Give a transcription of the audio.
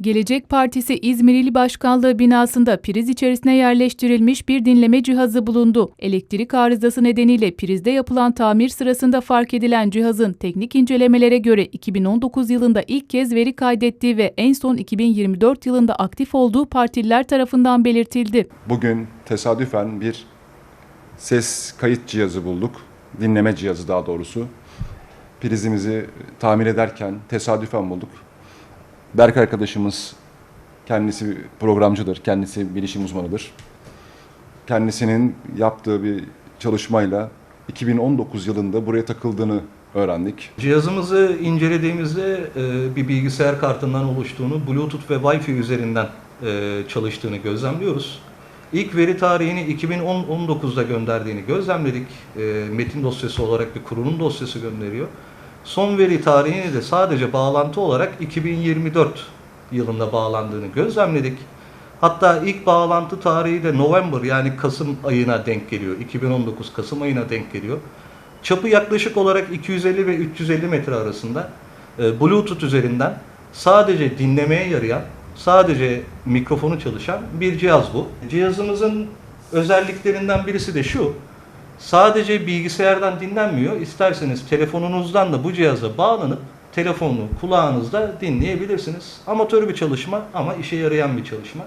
Gelecek Partisi İzmir İl Başkanlığı binasında priz içerisine yerleştirilmiş bir dinleme cihazı bulundu. Elektrik arızası nedeniyle prizde yapılan tamir sırasında fark edilen cihazın teknik incelemelere göre 2019 yılında ilk kez veri kaydettiği ve en son 2024 yılında aktif olduğu partililer tarafından belirtildi. Bugün tesadüfen bir ses kayıt cihazı bulduk. Dinleme cihazı daha doğrusu. Prizimizi tamir ederken tesadüfen bulduk. Berk arkadaşımız kendisi programcıdır, kendisi bilişim uzmanıdır. Kendisinin yaptığı bir çalışmayla 2019 yılında buraya takıldığını öğrendik. Cihazımızı incelediğimizde e, bir bilgisayar kartından oluştuğunu, Bluetooth ve Wi-Fi üzerinden e, çalıştığını gözlemliyoruz. İlk veri tarihini 2019'da gönderdiğini gözlemledik. E, metin dosyası olarak bir kurulum dosyası gönderiyor. Son veri tarihini de sadece bağlantı olarak 2024 yılında bağlandığını gözlemledik. Hatta ilk bağlantı tarihi de November yani Kasım ayına denk geliyor. 2019 Kasım ayına denk geliyor. Çapı yaklaşık olarak 250 ve 350 metre arasında e, Bluetooth üzerinden sadece dinlemeye yarayan, sadece mikrofonu çalışan bir cihaz bu. Cihazımızın özelliklerinden birisi de şu. Sadece bilgisayardan dinlenmiyor. İsterseniz telefonunuzdan da bu cihaza bağlanıp telefonu kulağınızda dinleyebilirsiniz. Amatör bir çalışma ama işe yarayan bir çalışma.